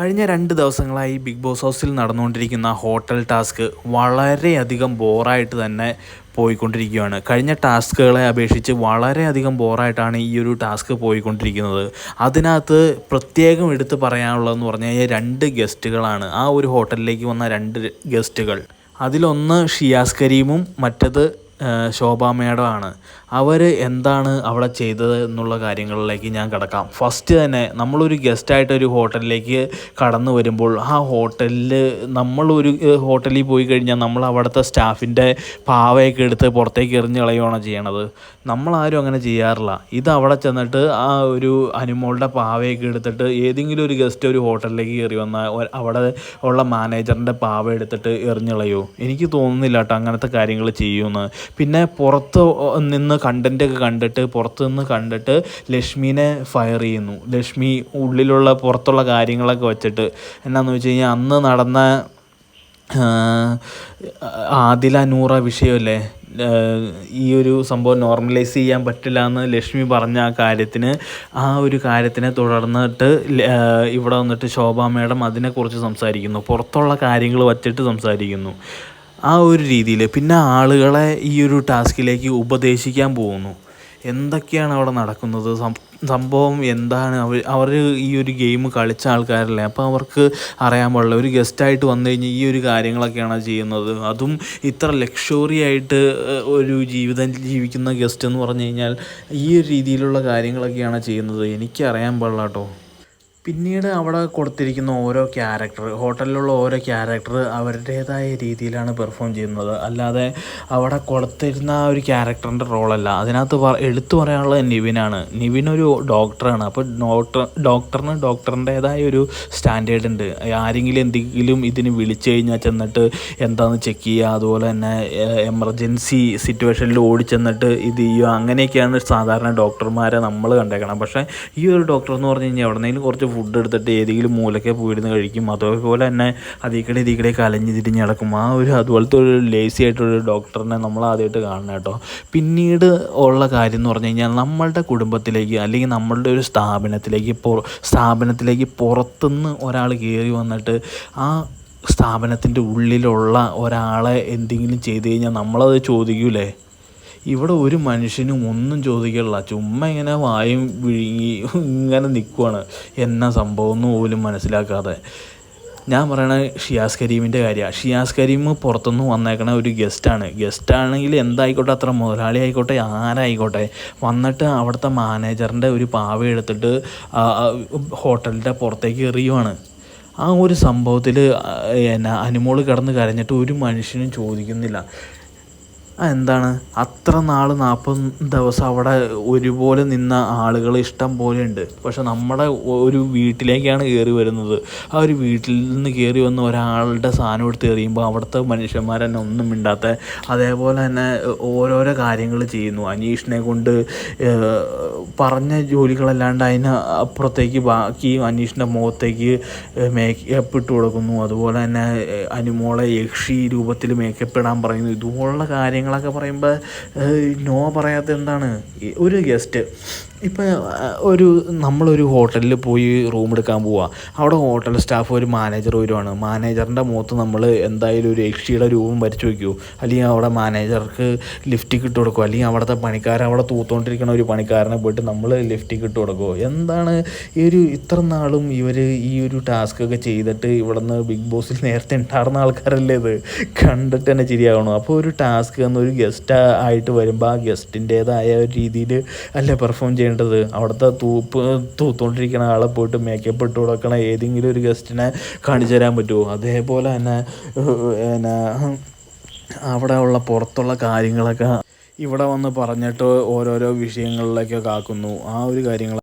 കഴിഞ്ഞ രണ്ട് ദിവസങ്ങളായി ബിഗ് ബോസ് ഹൗസിൽ നടന്നുകൊണ്ടിരിക്കുന്ന ഹോട്ടൽ ടാസ്ക് വളരെയധികം ബോറായിട്ട് തന്നെ പോയിക്കൊണ്ടിരിക്കുകയാണ്. കഴിഞ്ഞ ടാസ്കുകളെ അപേക്ഷിച്ച് വളരെയധികം ബോറായിട്ടാണ് ഈ ഒരു ടാസ്ക് പോയിക്കൊണ്ടിരിക്കുന്നത്. അതിനകത്ത് പ്രത്യേകം എടുത്ത് പറയാനുള്ളതെന്ന് പറഞ്ഞു കഴിഞ്ഞാൽ രണ്ട് ഗസ്റ്റുകളാണ്. ആ ഒരു ഹോട്ടലിലേക്ക് വന്ന രണ്ട് ഗസ്റ്റുകൾ. അതിലൊന്ന് ഷിയാസ് കരീമും മറ്റത് ശോഭ ആണ് അവർ എന്താണ് അവിടെ ചെയ്തത് എന്നുള്ള കാര്യങ്ങളിലേക്ക് ഞാൻ കിടക്കാം. ഫസ്റ്റ് തന്നെ നമ്മളൊരു ഗസ്റ്റായിട്ട് ഒരു ഹോട്ടലിലേക്ക് കടന്നു വരുമ്പോൾ ആ ഹോട്ടലിൽ നമ്മളൊരു ഹോട്ടലിൽ പോയി കഴിഞ്ഞാൽ നമ്മൾ അവിടുത്തെ സ്റ്റാഫിന്റെ പാവയൊക്കെ എടുത്ത് പുറത്തേക്ക് എറിഞ്ഞ് കളയുകയാണ് ചെയ്യണത്. നമ്മളാരും അങ്ങനെ ചെയ്യാറില്ല. ഇത് അവിടെ ചെന്നിട്ട് ആ ഒരു അനുമോളുടെ പാവയൊക്കെ എടുത്തിട്ട് ഏതെങ്കിലും ഒരു ഗസ്റ്റ് ഒരു ഹോട്ടലിലേക്ക് കയറി വന്നാൽ അവിടെ ഉള്ള മാനേജറിന്റെ പാവ എടുത്തിട്ട് എറിഞ്ഞ് കളയോ എനിക്ക് തോന്നുന്നില്ല കേട്ടോ അങ്ങനത്തെ കാര്യങ്ങൾ ചെയ്യുമെന്ന്. പിന്നെ പുറത്ത് നിന്ന് കണ്ടന്റ് ഒക്കെ കണ്ടിട്ട് പുറത്ത് നിന്ന് കണ്ടിട്ട് ലക്ഷ്മീനെ ഫയർ ചെയ്യുന്നു. ലക്ഷ്മി ഉള്ളിലുള്ള പുറത്തുള്ള കാര്യങ്ങളൊക്കെ വെച്ചിട്ട്. എന്നാന്ന് വെച്ച് കഴിഞ്ഞാൽ അന്ന് നടന്ന ആദില നൂറ വിഷയമല്ലേ? ഈ ഒരു സംഭവം നോർമലൈസ് ചെയ്യാൻ പറ്റില്ല എന്ന് ലക്ഷ്മി പറഞ്ഞ ആ കാര്യത്തിന് ആ ഒരു കാര്യത്തിനെ തുടർന്നിട്ട് ഇവിടെ വന്നിട്ട് ശോഭാ മേഡം അതിനെക്കുറിച്ച് സംസാരിക്കുന്നു. പുറത്തുള്ള കാര്യങ്ങൾ വച്ചിട്ട് സംസാരിക്കുന്നു. ആ ഒരു രീതിയിൽ പിന്നെ ആളുകളെ ഈ ഒരു ടാസ്കിലേക്ക് ഉപദേശിക്കാൻ പോകുന്നു. എന്തൊക്കെയാണ് അവിടെ നടക്കുന്നത്? സംഭവം എന്താണ്? അവർ അവർ ഈ ഒരു ഗെയിം കളിച്ച ആൾക്കാരല്ലേ? അപ്പോൾ അവർക്ക് അറിയാൻ പാടില്ല. ഒരു ഗസ്റ്റായിട്ട് വന്നു കഴിഞ്ഞാൽ ഈ ഒരു കാര്യങ്ങളൊക്കെയാണ് ചെയ്യുന്നത്? അതും ഇത്ര ലക്ഷറി ആയിട്ട് ഒരു ജീവിതം ജീവിക്കുന്ന ഗസ്റ്റ് എന്ന് പറഞ്ഞു കഴിഞ്ഞാൽ ഈ ഒരു രീതിയിലുള്ള കാര്യങ്ങളൊക്കെയാണ് ചെയ്യുന്നത്? എനിക്കറിയാൻ പാടില്ല കേട്ടോ പിന്നീട് അവിടെ കൊടുത്തിരിക്കുന്ന ഓരോ ക്യാരക്ടർ ഹോട്ടലിലുള്ള ഓരോ ക്യാരക്ടർ അവരുടേതായ രീതിയിലാണ് പെർഫോം ചെയ്യുന്നത്. അല്ലാതെ അവിടെ കൊടുത്തിരുന്ന ആ ഒരു ക്യാരക്ടറിന്റെ റോളല്ല അതിനകത്ത് എടുത്തു പറയാനുള്ളത് നിവിനാണ്. നിവിൻ ഒരു ഡോക്ടറാണ് അപ്പോൾ ഡോക്ടർ ഡോക്ടറിന് ഡോക്ടറിന്റേതായ ഒരു സ്റ്റാൻഡേർഡ് ഉണ്ട്. ആരെങ്കിലും എന്തെങ്കിലും ഇതിന് വിളിച്ചു കഴിഞ്ഞാൽ ചെന്നിട്ട് എന്താണെന്ന് ചെക്ക് ചെയ്യുക. അതുപോലെ തന്നെ എമർജൻസി സിറ്റുവേഷനിൽ ഓടിച്ചെന്നിട്ട് ഇത് ചെയ്യുക. അങ്ങനെയൊക്കെയാണ് സാധാരണ ഡോക്ടർമാരെ നമ്മൾ കണ്ടേക്കണം പക്ഷേ ഈ ഒരു ഡോക്ടർ എന്ന് പറഞ്ഞു കഴിഞ്ഞാൽ എവിടെന്നെങ്കിലും കുറച്ച് ഫുഡ് എടുത്തിട്ട് ഏതെങ്കിലും മൂലക്കെ പോയിരുന്ന് കഴിക്കും. അതേപോലെ തന്നെ അതിക്കടെ ഇതിക്കടെ കലഞ്ഞ് നടക്കും. ആ ഒരു അതുപോലത്തെ ഒരു ലേസി ആയിട്ടുള്ള ഡോക്ടറിനെ നമ്മൾ ആദ്യമായിട്ട് കാണണം കേട്ടോ. പിന്നീട് ഉള്ള കാര്യം എന്ന് പറഞ്ഞു കഴിഞ്ഞാൽ നമ്മളുടെ കുടുംബത്തിലേക്ക് അല്ലെങ്കിൽ നമ്മളുടെ ഒരു സ്ഥാപനത്തിലേക്ക് സ്ഥാപനത്തിലേക്ക് പുറത്തുനിന്ന് ഒരാൾ കയറി വന്നിട്ട് ആ സ്ഥാപനത്തിന്റെ ഉള്ളിലുള്ള ഒരാളെ എന്തെങ്കിലും ചെയ്തു കഴിഞ്ഞാൽ നമ്മളത് ചോദിക്കൂലേ? ഇവിടെ ഒരു മനുഷ്യനും ഒന്നും ചോദിക്കില്ല ചുമ്മാ ഇങ്ങനെ വായും വിഴുങ്ങി ഇങ്ങനെ നിൽക്കുവാണ് എന്നാ സംഭവം എന്ന് പോലും മനസ്സിലാക്കാതെ. ഞാൻ പറയണ ഷിയാസ് കരീമിന്റെ കാര്യമാണ് ഷിയാസ് കരീം പുറത്തുനിന്ന് വന്നേക്കണ ഒരു ഗസ്റ്റാണ് ഗസ്റ്റാണെങ്കിൽ എന്തായിക്കോട്ടെ അത്ര മുതലാളി ആയിക്കോട്ടെ ആരായിക്കോട്ടെ. വന്നിട്ട് അവിടുത്തെ മാനേജറിന്റെ ഒരു പാവ എടുത്തിട്ട് ഹോട്ടലിന്റെ പുറത്തേക്ക് എറിയുവാണ്. ആ ഒരു സംഭവത്തിൽ എന്നാ അനുമോൾ കിടന്ന് കരഞ്ഞിട്ട് ഒരു മനുഷ്യനും ചോദിക്കുന്നില്ല. എന്താണ്? അത്ര നാൾ നാൽപ്പത് ദിവസം അവിടെ ഒരുപോലെ നിന്ന ആളുകൾ ഇഷ്ടം പോലെ ഉണ്ട്. പക്ഷെ നമ്മുടെ ഒരു വീട്ടിലേക്കാണ് കയറി വരുന്നത്. ആ ഒരു വീട്ടിൽ നിന്ന് കയറി വന്ന ഒരാളുടെ സാധനം എടുത്ത് എറിയുമ്പോൾ അവിടുത്തെ മനുഷ്യന്മാർ തന്നെ ഒന്നും മിണ്ടാത്ത അതേപോലെ തന്നെ ഓരോരോ കാര്യങ്ങൾ ചെയ്യുന്നു. അനീഷിനെ കൊണ്ട് പറഞ്ഞ ജോലികളല്ലാണ്ട് അതിന് അപ്പുറത്തേക്ക് ബാക്കി അനീഷിന്റെ മുഖത്തേക്ക് മേക്കപ്പ് ഇട്ട് കൊടുക്കുന്നു. അതുപോലെ തന്നെ അനുമോളെ യക്ഷി രൂപത്തിൽ മേക്കപ്പ് ഇടാൻ പറയുന്നു. ഇതുപോലുള്ള കാര്യങ്ങൾ കാര്യങ്ങളൊക്കെ പറയുമ്പോൾ നോ പറയാത്ത എന്താണ് ഒരു ഗസ്റ്റ് ഇപ്പം ഒരു നമ്മളൊരു ഹോട്ടലിൽ പോയി റൂം എടുക്കാൻ പോവുക അവിടെ ഹോട്ടൽ സ്റ്റാഫ് ഒരു മാനേജർ വരുവാണ്. മാനേജറിന്റെ മുഖത്ത് നമ്മൾ എന്തായാലും ഒരു യക്ഷിയുടെ രൂപം വരച്ച് വയ്ക്കുമോ അല്ലെങ്കിൽ അവിടെ മാനേജർക്ക് ലിഫ്റ്റ് ഇട്ട് കൊടുക്കുമോ അല്ലെങ്കിൽ അവിടുത്തെ പണിക്കാരൻ അവിടെ തൂത്തുകൊണ്ടിരിക്കുന്ന ഒരു പണിക്കാരനെ പോയിട്ട് നമ്മൾ ലിഫ്റ്റ് ഇട്ട് കൊടുക്കുമോ എന്താണ് ഈ ഒരു ഇത്ര നാളും ഇവർ ഈ ഒരു ടാസ്ക് ഒക്കെ ചെയ്തിട്ട് ഇവിടുന്ന് ബിഗ് ബോസിൽ നേരത്തെ ഉണ്ടായിരുന്ന ആൾക്കാരല്ലേ ഇത്? കണ്ടിട്ട് തന്നെ ശരിയാകണം അപ്പോൾ ഒരു ടാസ്ക് എന്നൊരു ഗസ്റ്റ് ആയിട്ട് വരുമ്പോൾ ആ ഗസ്റ്റിന്റേതായ രീതിയിൽ അല്ലേ പെർഫോം ചെയ്യണം ചെയ്യേണ്ടത്? അവിടുത്തെ തൂപ്പ് തൂത്തുകൊണ്ടിരിക്കുന്ന ആളെ പോയിട്ട് മേക്കപ്പ് ഇട്ട് കൊടുക്കണ ഏതെങ്കിലും ഒരു ഗസ്റ്റിനെ കാണിച്ചു തരാൻ പറ്റുമോ അതേപോലെ തന്നെ പിന്നെ അവിടെ ഉള്ള പുറത്തുള്ള കാര്യങ്ങളൊക്കെ ഇവിടെ വന്ന് പറഞ്ഞിട്ട് ഓരോരോ വിഷയങ്ങളിലേക്കൊക്കെ ആക്കുന്നു. ആ ഒരു കാര്യങ്ങൾ